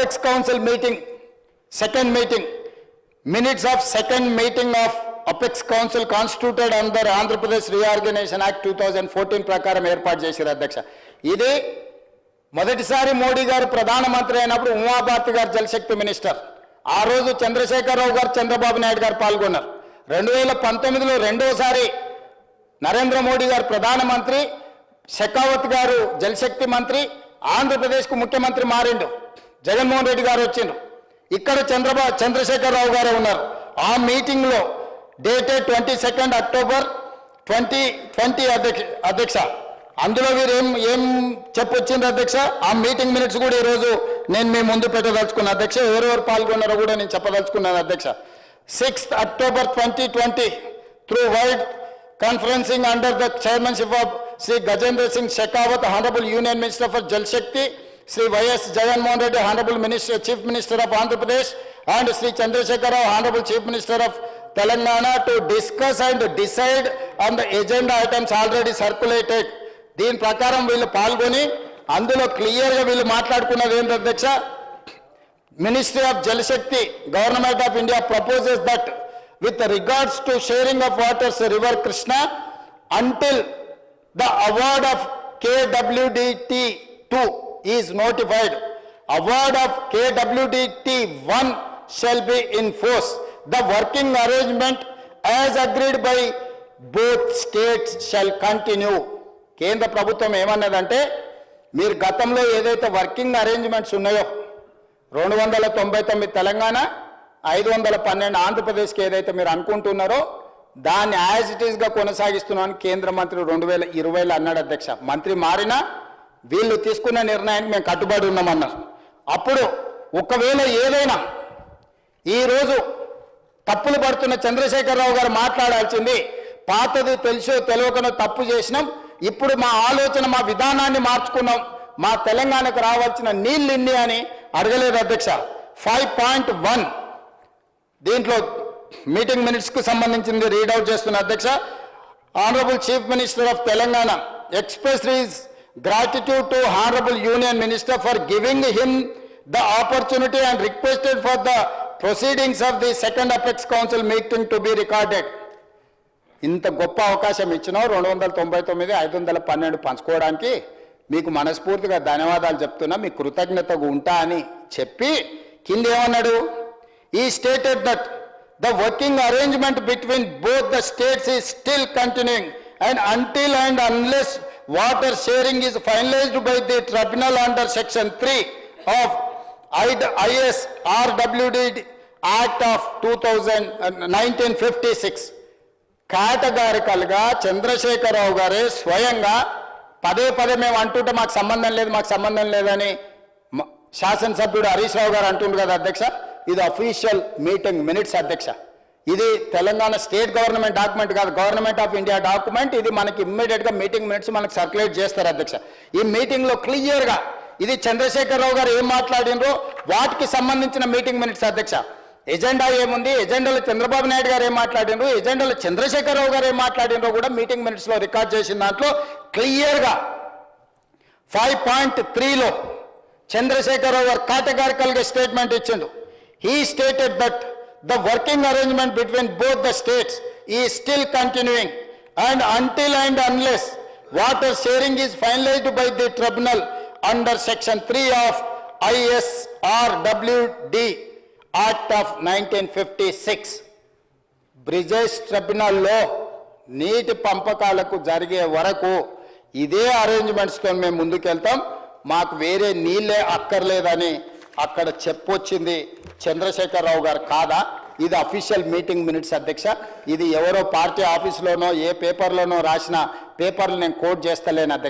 Apex council meeting second meeting minutes of second meeting of apex council constituted under Andhra Pradesh reorganisation act two thousand fourteen ప్రకారం ఏర్పాటు చేశారు అధ్యక్ష. ఇది మొదటిసారి మోడీ గారు ప్రధానమంత్రి అయినప్పుడు ఉమాభారతి గారు జలశక్తి మినిస్టర్. ఆ రోజు చంద్రశేఖరరావు గారు చంద్రబాబు నాయుడు గారు పాల్గొన్నారు. రెండు వేల పంతొమ్మిదిలో రెండోసారి నరేంద్ర మోడీ గారు ప్రధానమంత్రి షెకావత్ గారు జలశక్తి మంత్రి ఆంధ్రప్రదేశ్కు ముఖ్యమంత్రి మారిండు. జగన్మోహన్ రెడ్డి గారు వచ్చిండ్రు. ఇక్కడ చంద్రబాబు చంద్రశేఖరరావు గారే ఉన్నారు. ఆ మీటింగ్లో dated twenty second October twenty twenty అధ్యక్ష అధ్యక్ష. అందులో మీరు ఏం ఏం చెప్పొచ్చింది అధ్యక్ష? ఆ మీటింగ్ మినిట్స్ కూడా ఈరోజు నేను మీ ముందు పెట్టదలుచుకున్నాను అధ్యక్ష. ఎవరెవరు పాల్గొన్నారో కూడా నేను చెప్పదలుచుకున్నాను అధ్యక్ష. Sixth October twenty twenty through video conferencing under the chairmanship of Shri Gajendra Singh Shekhawat honourable union minister for Jal Shakti Shri YS Jaganmohan Reddy honourable minister chief minister of Andhra Pradesh and Shri Chandrasekhara Rao honourable chief minister of Telangana to discuss and decide on the agenda items already circulated దీని ప్రకారం వీళ్ళు పాల్గొని అందులో క్లియర్గా వీళ్ళు మాట్లాడుకున్నది ఏంటి అధ్యక్ష? Ministry of Jal Shakti government of India proposes that with regards to sharing of waters river Krishna until the award of KWDT two 2 is notified, award of KWDT 1 shall be in force. The working arrangement as agreed by both states shall continue. కేంద్ర ప్రభుత్వం ఏమన్నదంటే మీరు గతంలో ఏదైతే working arrangements ఉన్నాయో రెండు వందల తొంభై తొమ్మిది తెలంగాణ ఐదు వందల పన్నెండు ఆంధ్రప్రదేశ్కి ఏదైతే మీరు అనుకుంటున్నారో దాన్ని యాజ్ ఇట్ ఈస్గా కొనసాగిస్తున్నామని కేంద్ర మంత్రి రెండు వేల ఇరవైలో అన్నాడు అధ్యక్ష మంత్రి మారినా వీళ్ళు తీసుకున్న నిర్ణయానికి మేము కట్టుబడి ఉన్నామన్నారు. అప్పుడు ఒకవేళ ఏదైనా ఈరోజు తప్పులు పడుతున్న చంద్రశేఖరరావు గారు మాట్లాడాల్సింది పాతది తెలుసో తెలియకనో తప్పు చేసినాం ఇప్పుడు మా ఆలోచన మా విధానాన్ని మార్చుకున్నాం మా తెలంగాణకు రావాల్సిన నీళ్ళు ఇన్ని అని అడగలేదు అధ్యక్ష. ఫైవ్ పాయింట్ వన్ దీంట్లో మీటింగ్ మినిట్స్కు సంబంధించింది రీడౌట్ చేస్తున్న అధ్యక్ష. Honourable chief minister of Telangana expresses gratitude to honourable union minister for giving him the opportunity and requested for the proceedings of the second Apex council meeting to be recorded. ఇంత గొప్ప అవకాశం ఇచ్చినావు రెండు వందల తొంభై తొమ్మిది ఐదు వందల పన్నెండు పంచుకోవడానికి. మీకు మనస్ఫూర్తిగా ధన్యవాదాలు చెప్తున్నా. మీ కృతజ్ఞతగా ఉంటా అని చెప్పి కింద ఏమన్నాడు ఈ stated that the working arrangement between both the states is still continuing and until and unless water sharing is finalised by the tribunal under section three of IS RWD act of two thousand nineteen fifty six కేటగారికల్గా Chandrasekhara Rao గారే స్వయంగా పదే పదే మేము అంటుంటే మాకు సంబంధం లేదు మాకు సంబంధం లేదని శాసనసభ్యుడు హరీష్ రావు గారు అంటుండ్రు కదా అధ్యక్ష. ఇది అఫీషియల్ మీటింగ్ మినిట్స్ అధ్యక్ష. ఇది తెలంగాణ స్టేట్ గవర్నమెంట్ డాక్యుమెంట్ కాదు గవర్నమెంట్ ఆఫ్ ఇండియా డాక్యుమెంట్. ఇది మనకి ఇమ్మీడియట్గా మీటింగ్ మినిట్స్ మనకి సర్క్యులేట్ చేస్తారు అధ్యక్ష. ఈ మీటింగ్లో క్లియర్గా ఇది చంద్రశేఖరరావు గారు ఏం మాట్లాడినరో వాటికి సంబంధించిన మీటింగ్ మినిట్స్ అధ్యక్ష. ఎజెండా ఏముంది? ఎజెండాలో చంద్రబాబు నాయుడు గారు ఏం మాట్లాడినరు? ఎజెండాలో చంద్రశేఖరరావు గారు ఏం మాట్లాడినరో కూడా మీటింగ్ మినిట్స్లో రికార్డ్ చేసిన దాంట్లో క్లియర్గా ఫైవ్ పాయింట్ త్రీలో చంద్రశేఖరరావు గారు categorical స్టేట్మెంట్ ఇచ్చిండు. He stated that the working arrangement between both the states is still continuing and until and unless water sharing is finalized by the tribunal under section three of ISRWD Act of nineteen fifty six Brijesh ట్రిబ్యునల్లో నీటి పంపకాలకు జరిగే వరకు ఇదే అరేంజ్మెంట్స్తో మేము ముందుకెళ్తాం. మాకు వేరే నీళ్ళే అక్కర్లేదని అక్కడ చెప్పొచ్చింది చంద్రశేఖరరావు గారు కాదా? ఇది అఫీషియల్ మీటింగ్ మినిట్స్ అధ్యక్ష. ఇది ఎవరో పార్టీ ఆఫీస్లోనో ఏ పేపర్లోనో రాసిన పేపర్లు నేను కోట్ చేస్తలేను అధ్యక్ష.